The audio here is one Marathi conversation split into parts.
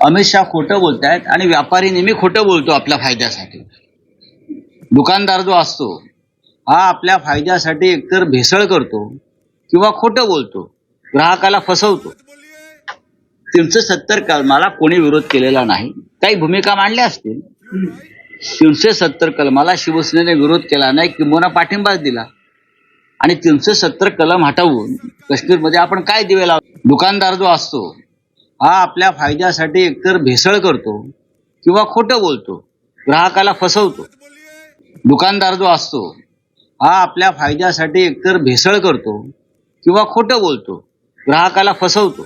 अमित शहा खोटं बोलतायत आणि व्यापारी नेहमी खोटं बोलतो आपल्या फायद्यासाठी. दुकानदार जो असतो हा आपल्या फायद्यासाठी एकतर भेसळ करतो किंवा खोटं बोलतो ग्राहकाला फसवतो. तीनशे सत्तर कलमाला कोणी विरोध केलेला नाही. काही भूमिका मांडल्या असतील. तीनशे सत्तर कलमाला शिवसेनेने विरोध केला नाही किंबहुना पाठिंबाच दिला. आणि तीनशे सत्तर कलम हटवून काश्मीरमध्ये आपण काय दिवे लाव? दुकानदार जो असतो हा आपल्या फायद्यासाठी एकतर भेसळ करतो किंवा खोटं बोलतो ग्राहकाला फसवतो. दुकानदार जो असतो हा आपल्या फायद्यासाठी एकतर भेसळ करतो किंवा खोटं बोलतो ग्राहकाला फसवतो.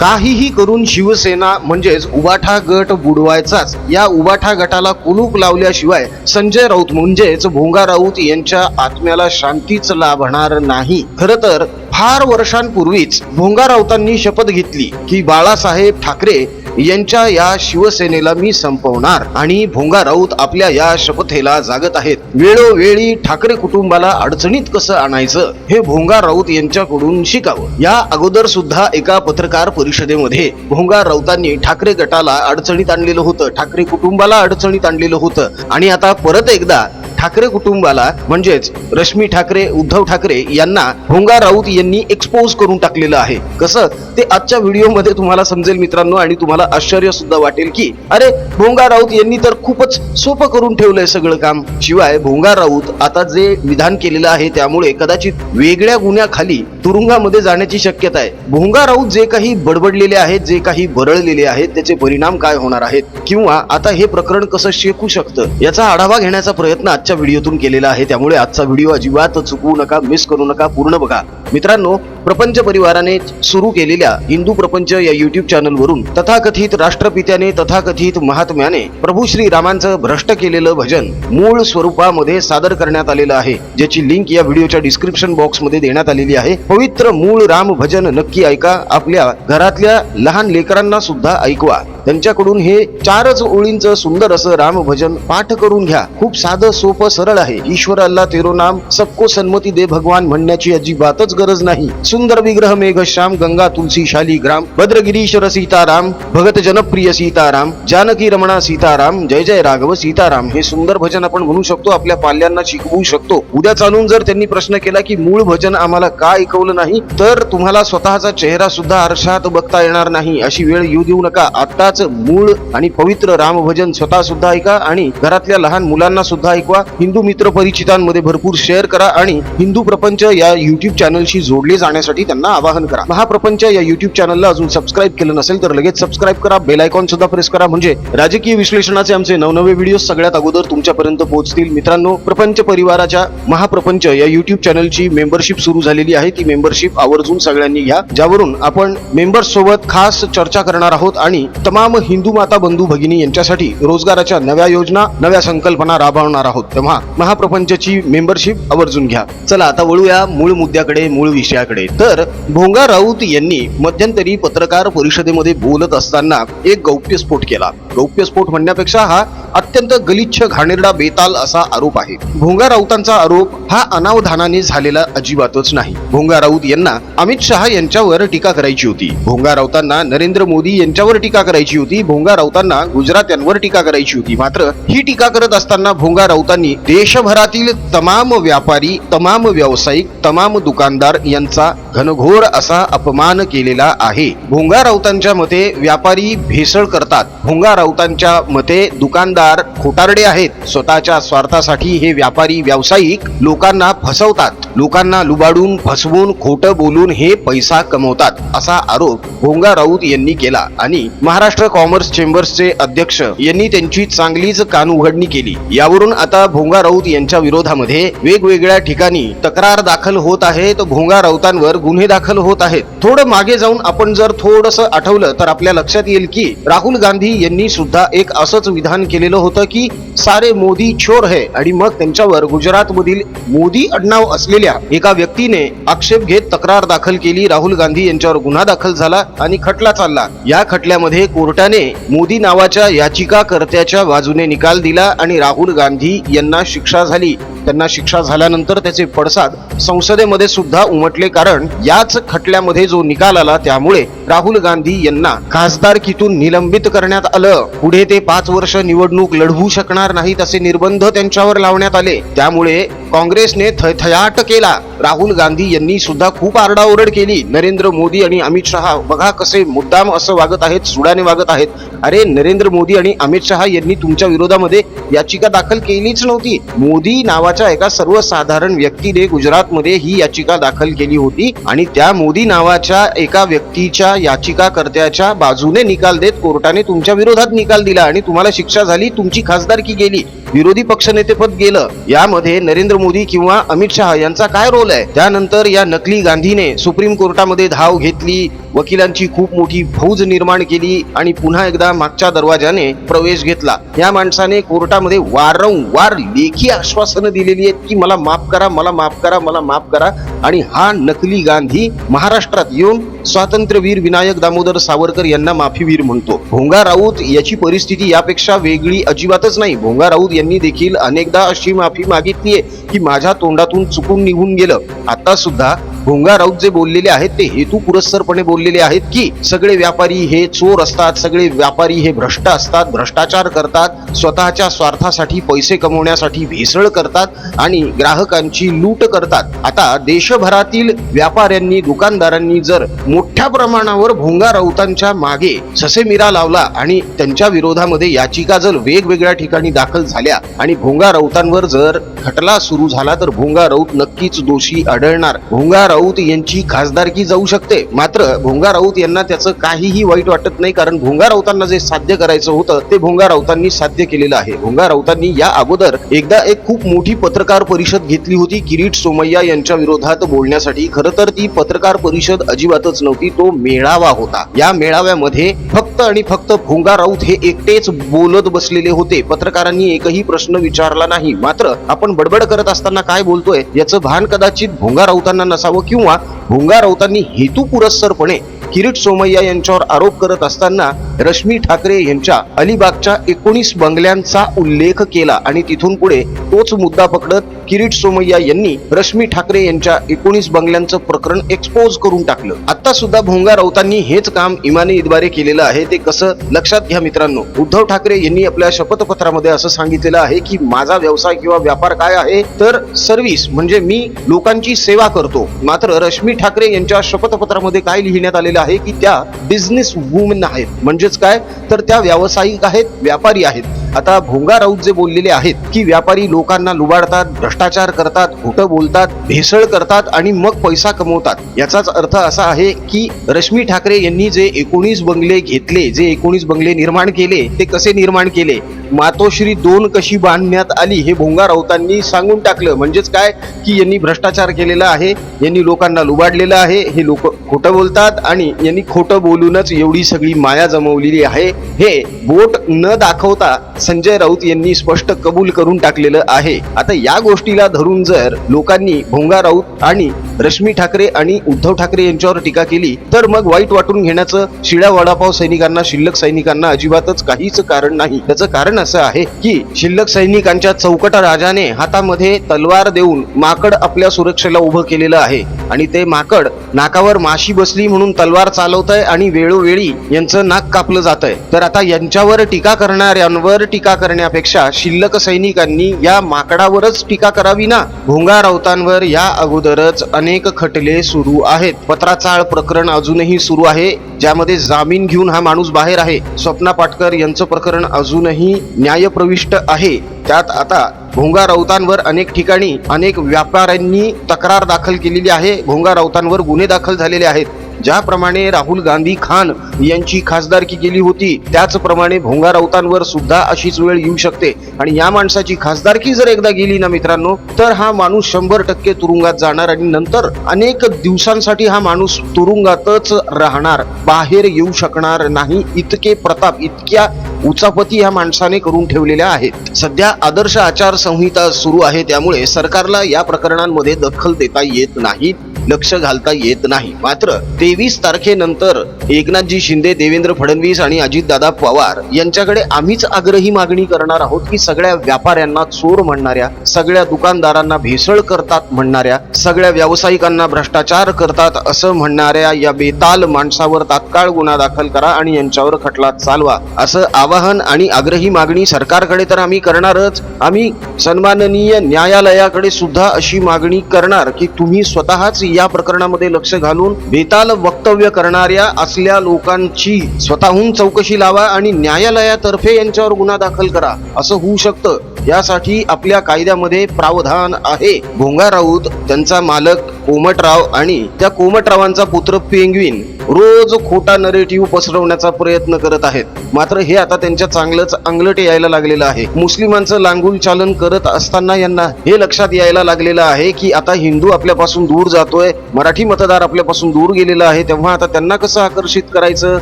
काहीही करून शिवसेना म्हणजेच उबाठा गट बुडवायचाच. या उबाठा गटाला कुलूप लावल्याशिवाय संजय राऊत म्हणजेच भोंगा राऊत यांच्या आत्म्याला शांतीच लाभणार नाही. खर तर फार वर्षांपूर्वीच भोंगा राऊतांनी शपथ घेतली की बाळासाहेब ठाकरे यांच्या या शिवसेनेला मी संपवणार. आणि भोंगा राऊत आपल्या या शपथेला जागत आहेत. वेळोवेळी ठाकरे कुटुंबाला अडचणीत कसं आणायचं हे भोंगा राऊत यांच्याकडून शिकावं. या अगोदर सुद्धा एका पत्रकार परिषदेमध्ये भोंगा राऊतांनी ठाकरे गटाला अडचणीत आणलेलं होतं. ठाकरे कुटुंबाला अडचणीत आणलेलं होतं. आणि आता परत एकदा ठाकरे कुटुंबाला म्हणजेच रश्मी ठाकरे उद्धव ठाकरे यांना भोंगा राऊत यांनी एक्सपोज करून टाकलेलं आहे. कसं? ते आजच्या व्हिडिओमध्ये तुम्हाला समजेल मित्रांनो आणि तुम्हाला आश्चर्य सुद्धा वाटेल की अरे भोंगा राऊत यांनी तर खूपच सोपं करून ठेवलंय सगळं काम. शिवाय भोंगा राऊत आता जे विधान केलेलं आहे त्यामुळे कदाचित वेगळ्या गुन्ह्याखाली तुरुंगामध्ये जाण्याची शक्यता आहे. भोंगा राऊत जे काही बडबडलेले आहेत जे काही बरळलेले आहेत त्याचे परिणाम काय होणार आहेत? किंवा आता हे प्रकरण कसं शेकू शकतं? याचा आढावा घेण्याचा प्रयत्न आजच्या व्हिडिओतून केलेला आहे. त्यामुळे आजचा व्हिडिओ अजिबात चुकवू नका मिस करू नका. पूर्ण बघा. मित्रांनो प्रपंच परिवाराने सुरू केलेल्या हिंदू प्रपंच या युट्यूब चॅनलवरून तथाकथित राष्ट्रपित्याने तथाकथित महात्म्याने प्रभू श्री रामांचं भ्रष्ट केलेलं भजन मूळ स्वरूपामध्ये सादर करण्यात आलेलं आहे. ज्याची लिंक या व्हिडिओच्या डिस्क्रिप्शन बॉक्समध्ये देण्यात आलेली आहे. पवित्र मूळ राम भजन नक्की ऐका. आपल्या घरातल्या लहान लेकरांना सुद्धा ऐकवा. त्यांच्याकडून हे चारच ओळींचं सुंदर असं राम भजन पाठ करून घ्या. खूप साधं सोपं सरळ आहे. ईश्वर अल्ला तेरो नाम. सबको सन्मती दे भगवान म्हणण्याची अजिबातच गरज नाही. सुंदर विग्रह मेघ श्याम गंगा तुलसी शाली ग्राम भद्रगिरीश्वर सीताराम भगत जनप्रिय सीताराम जानकी रमणा सीताराम जय जय राघव सीताराम. हे सुंदर भजन आपण म्हणू शकतो आपल्या पाल्यांना शिकवू शकतो. उद्या चालून जर त्यांनी प्रश्न केला की मूळ भजन आम्हाला का ऐकवलं नाही तर तुम्हाला स्वतःचा चेहरा सुद्धा आरशात बघता येणार नाही. अशी वेळ येऊ देऊ नका. आत्ताच मूळ आणि पवित्र राम भजन स्वतः सुद्धा ऐका आणि घरातल्या लहान मुलांना सुद्धा ऐकवा. हिंदू मित्र परिचितांमध्ये भरपूर शेअर करा आणि हिंदू प्रपंच या युट्यूब चॅनलशी जोडले करण्यासाठी त्यांना आवाहन करा. महाप्रपंच या युट्यूब चॅनलला अजून सबस्क्राईब केलं नसेल तर लगेच सबस्क्राईब करा बेल आयकॉन सुद्धा प्रेस करा. म्हणजे राजकीय विश्लेषणाचे आमचे नवनवे व्हिडिओ सगळ्यात अगोदर तुमच्यापर्यंत पोहोचतील. मित्रांनो प्रपंच परिवाराच्या महाप्रपंच या युट्यूब चॅनलची मेंबरशिप सुरू झालेली आहे. ती मेंबरशिप आवर्जून सगळ्यांनी घ्या ज्यावरून आपण मेंबर्स सोबत खास चर्चा करणार आहोत आणि तमाम हिंदू माता बंधू भगिनी यांच्यासाठी रोजगाराच्या नव्या योजना नव्या संकल्पना राबवणार आहोत. तेव्हा महाप्रपंचची मेंबरशिप आवर्जून घ्या. चला आता वळूया मूळ मुद्द्याकडे मूळ विषयाकडे. तर भोंगा राऊत यांनी मध्यंतरी पत्रकार परिषदेमध्ये बोलत असताना एक गौप्यस्फोट केला. गौप्यस्फोट म्हणण्यापेक्षा हा अत्यंत गलिच्छ घाणेरडा बेताल असा आरोप आहे. भोंगा राऊतांचा आरोप हा अनावधानाने झालेला अजिबातच नाही. भोंगा राऊत यांना अमित शहा यांच्यावर टीका करायची होती. भोंगा राऊतांना नरेंद्र मोदी यांच्यावर टीका करायची होती. भोंगा राऊतांना गुजरात्यांवर टीका करायची होती. मात्र ही टीका करत असताना भोंगा राऊतांनी देशभरातील तमाम व्यापारी तमाम व्यावसायिक तमाम दुकानदार यांचा घनघोर असा अपमान केलेला आहे. भोंगा राऊतांच्या मते व्यापारी भेसळ करतात. भोंगा राऊतांच्या मते दुकानदार खोटारडे आहेत. स्वतःच्या स्वार्थासाठी हे व्यापारी व्यावसायिक लोकांना फसवतात. लोकांना लुबाडून फसवून खोटं बोलून हे पैसा कमवतात असा आरोप भोंगा राऊत यांनी केला आणि महाराष्ट्र कॉमर्स चेंबर्सचे अध्यक्ष यांनी त्यांची चांगलीच कान उघडणी केली. यावरून आता भोंगा राऊत यांच्या विरोधामध्ये वेगवेगळ्या ठिकाणी तक्रार दाखल होत आहेत. भोंगा राऊतांवर गुन्हे दाखल होत आहेत. थोडं मागे जाऊन आपण जर थोडस आठवलं तर आपल्या लक्षात येईल की राहुल गांधी यांनी सुद्धा एक असंच विधान केलेलं होतं की सारे मोदी चोर है आणि मग त्यांच्यावर गुजरात मधील मोदी आडनाव असलेल्या एका व्यक्तीने आक्षेप घेत तक्रार दाखल केली. राहुल गांधी यांच्यावर गुन्हा दाखल झाला आणि खटला चालला. या खटल्यामध्ये कोर्टाने मोदी नावाच्या याचिकाकर्त्याच्या बाजूने निकाल दिला आणि राहुल गांधी यांना शिक्षा झाली. त्यांना शिक्षा झाल्यानंतर त्याचे पडसाद संसदेमध्ये सुद्धा उमटले कारण याच खटल्यामध्ये जो निकाल आला त्यामुळे राहुल गांधी यांना खासदारकीतून निलंबित करण्यात आलं. पुढे ते पाच वर्ष निवडणूक लढवू शकणार नाहीत असे निर्बंध त्यांच्यावर लावण्यात आले. त्यामुळे काँग्रेसने थयथयाट केला. राहुल गांधी यांनी सुद्धा खूप आरडाओरड केली. नरेंद्र मोदी आणि अमित शहा बघा कसे मुद्दाम असं वागत आहेत सुडाने वागत आहेत. अरे नरेंद्र मोदी आणि अमित शहा यांनी तुमच्या विरोधामध्ये याचिका दाखल केलीच नव्हती. मोदी नावाच्या एका सर्वसाधारण व्यक्तीने गुजरातमध्ये ही याचिका दाखल केली होती आणि त्या मोदी नावाच्या एका व्यक्तीच्या याचिकाकर्त्याच्या बाजूने निकाल देत कोर्टाने तुमच्या विरोधात निकाल दिला आणि तुम्हाला शिक्षा झाली तुमची खासदारकी गेली विरोधी पक्षनेतेपद गेलं. यामध्ये नरेंद्र मोदी किंवा अमित शहा यांचा काय रोल आहे? त्यानंतर या नकली गांधीने सुप्रीम कोर्टामध्ये धाव घेतली वकिलांची खूप मोठी फौज निर्माण केली आणि पुन्हा एकदा मागच्या दरवाजाने प्रवेश घेतला. या माणसाने कोर्टामध्ये वारंवार लेखी आश्वासनं दिलेली आहेत की मला माफ करा मला माफ करा मला माफ करा. आणि हा नकली गांधी महाराष्ट्रात येऊन स्वातंत्र्यवीर विनायक दामोदर सावरकर यांना माफीवीर म्हणतो. भोंगा राऊत याची परिस्थिती यापेक्षा वेगळी अजिबातच नाही. भोंगा राऊत यांनी देखील अनेकदा अशी माफी मागितली आहे की माझ्या तोंडातून चुकून निघून गेलं. आता सुद्धा भोंगा राऊत जे बोललेले आहेत ते हेतू पुरस्सरपणे बोललेले आहेत की सगळे व्यापारी हे चोर असतात सगळे व्यापारी हे भ्रष्ट असतात भ्रष्टाचार करतात स्वतःच्या स्वार्थासाठी पैसे कमवण्यासाठी भेसळ करतात आणि ग्राहकांची लूट करतात. आता देशभरातील व्यापाऱ्यांनी दुकानदारांनी जर मोठ्या प्रमाणावर भोंगा राऊतांच्या मागे ससेमिरा लावला आणि त्यांच्या विरोधामध्ये याचिका जर वेगवेगळ्या ठिकाणी दाखल झाल्या आणि भोंगा राऊतांवर जर खटला सुरू झाला तर भोंगा राऊत नक्कीच दोषी आढळणार. भोंगा राऊत यांची खासदारकी जाऊ शकते. मात्र भोंगा राऊत यांना त्याचं काहीही वाईट वाटत नाही कारण भोंगा राऊतांना जे साध्य करायचं होतं ते भोंगा राऊतांनी साध्य केलेलं आहे. भोंगा राऊतांनी या अगोदर एकदा एक खूप मोठी पत्रकार परिषद घेतली होती किरीट सोमय्या यांच्या विरोधात बोलण्यासाठी. खरं तर ती पत्रकार परिषद अजिबातच नव्हती तो मेळावा होता. या मेळाव्यामध्ये फक्त आणि फक्त भोंगा राऊत हे एकटेच बोलत बसलेले होते. पत्रकारांनी एकही प्रश्न विचारला नाही. मात्र आपण बडबड करत असताना काय बोलतोय याचं भान कदाचित भोंगा राऊतांना नसावं किंवा भोंगा राऊतांनी हेतुपुरस्सरपणे किरीट सोमय्या यांच्यावर आरोप करत असताना रश्मी ठाकरे यांच्या अलिबागच्या एकोणीस बंगल्यांचा उल्लेख केला आणि तिथून पुढे तोच मुद्दा पकडत किरीट सोमय्या यांनी रश्मी ठाकरे यांच्या एकोणीस बंगल्यांचं प्रकरण एक्सपोज करून टाकलं. आता सुद्धा भोंगा राऊतांनी हेच काम इमाने इद्वारे केलेलं आहे ते कसं? लक्षात घ्या मित्रांनो. उद्धव ठाकरे यांनी आपल्या शपथपत्रामध्ये असं सांगितलेलं आहे की माझा व्यवसाय किंवा व्यापार काय आहे? तर सर्व्हिस म्हणजे मी लोकांची सेवा करतो. मात्र रश्मी ठाकरे यांच्या शपथपत्रामध्ये काय लिहिण्यात आलेलं आहे की त्या बिझनेस वुमेन आहेत. म्हणजेच काय? तर त्या व्यावसायिक आहेत व्यापारी आहेत. आता भोंगा राऊत जे बोललेले आहेत की व्यापारी लोकांना लुबाडतात भ्रष्टाचार करतात खोटं बोलतात भेसळ करतात आणि मग पैसा कमवतात याचाच अर्थ असा आहे की रश्मी ठाकरे यांनी जे एकोणीस बंगले घेतले जे एकोणीस बंगले निर्माण केले ते कसे निर्माण केले? मातोश्री दोन कशी बांधण्यात आली हे भोंगा राऊतांनी सांगून टाकलं. म्हणजेच काय? की यांनी भ्रष्टाचार केलेला आहे यांनी लोकांना लुबाडलेलं आहे हे लोक खोटं बोलतात आणि यांनी खोटं बोलूनच एवढी सगळी माया जमवलेली आहे. हे बोट न दाखवता संजय राऊत यांनी स्पष्ट कबूल करून टाकलेलं आहे. आता या गोष्टीला धरून जर लोकांनी भोंगा राऊत आणि रश्मी ठाकरे आणि उद्धव ठाकरे यांच्यावर टीका केली तर मग वाईट वाटून घेण्याचं शिळ्या वडापाव सैनिकांना शिल्लक सैनिकांना अजिबातच काहीच कारण नाही. त्याचं कारण असं आहे की शिल्लक सैनिकांच्या चौकट राजाने हातामध्ये तलवार देऊन माकड आपल्या सुरक्षेला उभं केलेलं आहे. आणि ते माकड नाकावर माशी बसली म्हणून तलवार चालवत आहे आणि वेळोवेळी यांचं नाक कापलं जात आहे तर आता यांच्यावर टीका करणाऱ्यांवर टीका करण्यापेक्षा शिल्लक सैनिकांनी या माकडावरच टीका करावी ना? भोंगा राऊतांवर या अगोदरच अनेक खटले सुरू आहेत. पत्राचाळ प्रकरण अजूनही सुरू आहे ज्यामध्ये जामीन घेऊन हा माणूस बाहेर आहे. स्वप्ना पाटकर यांचं प्रकरण अजूनही न्यायप्रविष्ट आहे. त्यात आता भोंगा राऊतांवर अनेक ठिकाणी अनेक व्यापाऱ्यांनी तक्रार दाखल केलेली आहे. भोंगा राऊतांवर गुन्हे दाखल झालेले आहेत. ज्याप्रमाणे राहुल गांधी खान यांची खासदारकी केली होती त्याचप्रमाणे भोंगा राऊतांवर सुद्धा अशीच वेळ येऊ शकते. आणि या माणसाची खासदारकी जर एकदा गेली ना मित्रांनो तर हा माणूस शंभर टक्के तुरुंगात जाणार आणि नंतर अनेक दिवसांसाठी हा माणूस तुरुंगातच राहणार बाहेर येऊ शकणार नाही. इतके प्रताप इतक्या उचापती या माणसाने करून ठेवलेल्या आहेत. सध्या आदर्श आचारसंहिता सुरू आहे त्यामुळे सरकारला या प्रकरणांमध्ये दखल देता येत नाही लक्ष घालता येत नाही. मात्र तेवीस तारखेनंतर एकनाथजी शिंदे देवेंद्र फडणवीस आणि अजितदादा पवार यांच्याकडे आम्हीच आग्रही मागणी करणार आहोत की सगळ्या व्यापाऱ्यांना चोर म्हणणाऱ्या सगळ्या दुकानदारांना भेसळ करतात म्हणणाऱ्या सगळ्या व्यावसायिकांना भ्रष्टाचार करतात असं म्हणणाऱ्या या बेताल माणसावर तात्काळ गुन्हा दाखल करा आणि यांच्यावर खटला चालवा असं आवाहन आणि आग्रही मागणी सरकारकडे तर आम्ही करणारच. आम्ही सन्माननीय न्यायालयाकडे सुद्धा अशी मागणी करणार की तुम्ही स्वतःच या प्रकरणामध्ये लक्ष घालून बेताल वक्तव्य करणाऱ्या असल्या लोकांची स्वतःहून चौकशी लावा आणि न्यायालयातर्फे यांच्यावर गुन्हा दाखल करा. असं होऊ शकतं. यासाठी आपल्या कायद्यामध्ये प्रावधान आहे. भोंगा राऊत त्यांचा मालक कोमटराव आणि त्या कोमटरावांचा पुत्र पेंग्विन रोज खोटा नरेटिव्ह पसरवण्याचा प्रयत्न करत आहेत. मात्र हे आता त्यांच्या चांगलंच अंगलट यायला लागलेलं आहे. मुस्लिमांचं लांगूल चालन करत असताना यांना हे लक्षात यायला लागलेलं आहे की आता हिंदू आपल्यापासून दूर जातोय मराठी मतदार आपल्यापासून दूर गेलेला आहे तेव्हा आता त्यांना कसं आकर्षित करायचं?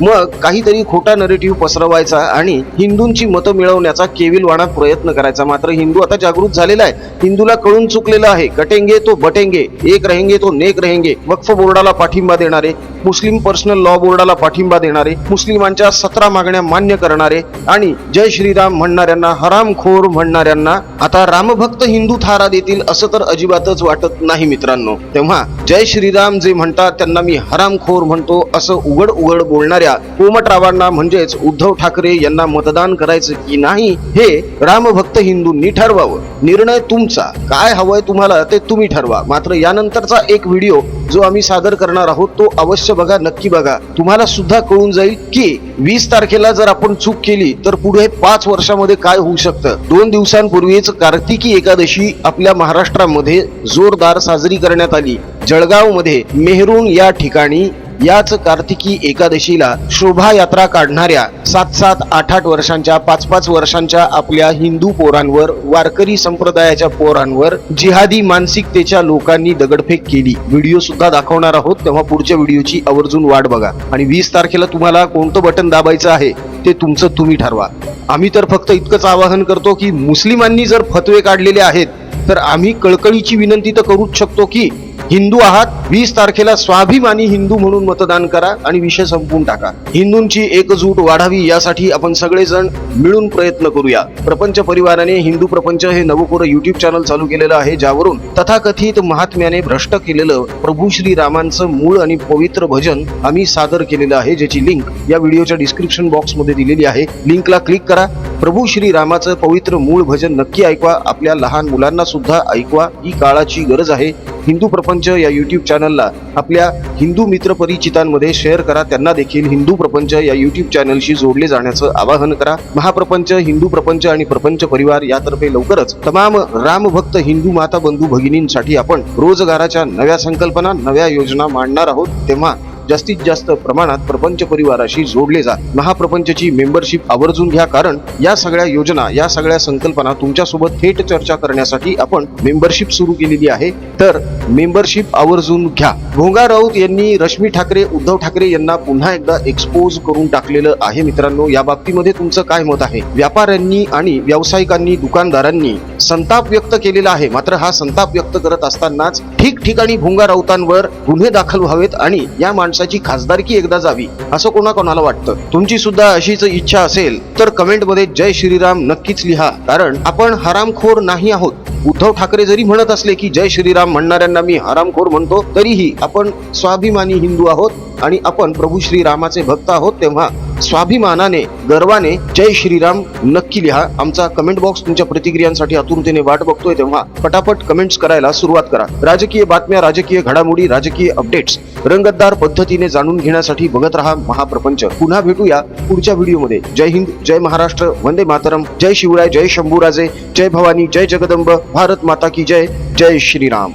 मग काहीतरी खोटा नरेटिव्ह पसरवायचा आणि हिंदूंची मतं मिळवण्याचा केविलवाणा प्रयत्न करायचा. मात्र हिंदू आता जागृत झालेला आहे. हिंदूला कळून चुकलेला आहे. कटेंगे तो बटेंगे एक रहेंगे तो नेक रहेंगे. वक्फ बोर्डाला पाठिंबा देणारे मुस्लिम पर्सनल लॉ बोर्डाला पाठिंबा देणारे मुस्लिमांच्या सतरा मागण्या मान्य करणारे आणि जय श्रीराम म्हणणाऱ्यांना हरामखोर म्हणणाऱ्यांना आता रामभक्त हिंदू थारा देतील असं तर अजिबातच वाटत नाही मित्रांनो. तेव्हा जय श्रीराम जे म्हणतात त्यांना मी हरामखोर म्हणतो असं उघड उघड बोलणाऱ्या कोमटरावांना म्हणजेच उद्धव ठाकरे यांना मतदान करायचं की नाही हे रामभक्त हिंदूंनी ठरवावं. निर्णय तुमचा. काय हवंय तुम्हाला ते तुम्ही ठरवा. मात्र यानंतरचा एक व्हिडिओ जो आम्ही सादर करणार आहोत तो अवश्य बघा नक्की बघा. तुम्हाला सुद्धा कळून जाईल की वीस तारखेला जर आपण चूक केली तर पुढे पाच वर्षामध्ये काय होऊ शकतं? दोन दिवसांपूर्वीच कार्तिकी एकादशी आपल्या महाराष्ट्रामध्ये जोरदार साजरी करण्यात आली. जळगावमध्ये मेहरून या ठिकाणी याच कार्तिकी एकादशीला शोभायात्रा काढणाऱ्या सात सात आठ आठ वर्षांच्या पाच पाच वर्षांच्या आपल्या हिंदू पोरांवर वारकरी संप्रदायाच्या पोरांवर जिहादी मानसिकतेच्या लोकांनी दगडफेक केली. व्हिडिओ सुद्धा दाखवणार आहोत तेव्हा पुढच्या व्हिडिओची आवर्जून वाट बघा. आणि वीस तारखेला तुम्हाला कोणतं बटन दाबायचं आहे ते तुमचं तुम्ही ठरवा. आम्ही तर फक्त इतकंच आवाहन करतो की मुस्लिमांनी जर फतवे काढलेले आहेत तर आम्ही कळकळीची विनंती तर करूच शकतो की हिंदू आहात वीस तारखेला स्वाभिमानी हिंदू म्हणून मतदान करा आणि विषय संपवून टाका. हिंदूंची एकजूट वाढावी यासाठी आपण सगळेजण मिळून प्रयत्न करूया. प्रपंच परिवाराने हिंदू प्रपंच हे नवकोर युट्यूब चॅनल चालू केलेलं आहे ज्यावरून तथाकथित महात्म्याने भ्रष्ट केलेलं प्रभू श्री रामांचं मूळ आणि पवित्र भजन आम्ही सादर केलेलं आहे ज्याची लिंक या व्हिडिओच्या डिस्क्रिप्शन बॉक्समध्ये दिलेली आहे. लिंकला क्लिक करा. प्रभू श्री रामाचं पवित्र मूळ भजन नक्की ऐकवा. आपल्या लहान मुलांना सुद्धा ऐकवा. ही काळाची गरज आहे. हिंदू प्रपंच या युट्यूब चॅनलला आपल्या हिंदू मित्र परिचितांमध्ये शेअर करा. त्यांना देखील हिंदू प्रपंच या युट्यूब चॅनलशी जोडले जाण्याचं आवाहन करा. महाप्रपंच हिंदू प्रपंच आणि प्रपंच परिवार यातर्फे लवकरच तमाम रामभक्त हिंदू माता बंधू भगिनींसाठी आपण रोजगाराच्या नव्या संकल्पना नव्या योजना मांडणार आहोत. तेव्हा जास्तीत जास्त प्रमाणात प्रपंच परिवाराशी जोडले जा महाप्रपंचची मेंबरशिप आवर्जून घ्या कारण या सगळ्या योजना या सगळ्या संकल्पना तुमच्यासोबत थेट चर्चा करण्यासाठी आपण मेंबरशिप सुरू केलेली आहे. तर मेंबरशिप आवर्जून घ्या. भोंगा राऊत यांनी रश्मी ठाकरे उद्धव ठाकरे यांना पुन्हा एकदा एक्सपोज करून टाकलेलं आहे मित्रांनो. या बाबतीमध्ये तुमचं काय मत आहे? व्यापाऱ्यांनी आणि व्यावसायिकांनी दुकानदारांनी संताप व्यक्त केलेला आहे. मात्र हा संताप व्यक्त करत असतानाच ठिकठिकाणी भुंगा राऊतांवर गुन्हे दाखल व्हावेत आणि या माणसाची खासदारकी एकदा जावी असं कोणाकोणाला वाटतं? तुमची सुद्धा अशीच इच्छा असेल तर कमेंटमध्ये जय श्रीराम नक्कीच लिहा. कारण आपण हरामखोर नाही आहोत. उद्धव ठाकरे जरी म्हणत असले की जय श्रीराम म्हणणाऱ्यांना मी हरामखोर म्हणतो तरीही आपण स्वाभिमानी हिंदू आहोत. आणि आपण प्रभू श्रीरामाचे भक्त आहोत तेव्हा स्वाभिमानाने गर्वाने जय श्रीराम नक्की लिहा. आमचा कमेंट बॉक्स तुमच्या प्रतिक्रियांसाठी आतुरतेने वाट बघतोय तेव्हा पटापट कमेंट्स करायला सुरुवात करा. राजकीय बातम्या राजकीय घडामोडी राजकीय अपडेट्स रंगतदार पद्धतीने जाणून घेण्यासाठी बघत रहा महाप्रपंच. पुन्हा भेटूया पुढच्या व्हिडिओमध्ये. जय हिंद जय महाराष्ट्र वंदे मातरम. जय शिवराय जय शंभूराजे जय भवानी जय जगदंब. भारत माता की जय जय श्रीराम.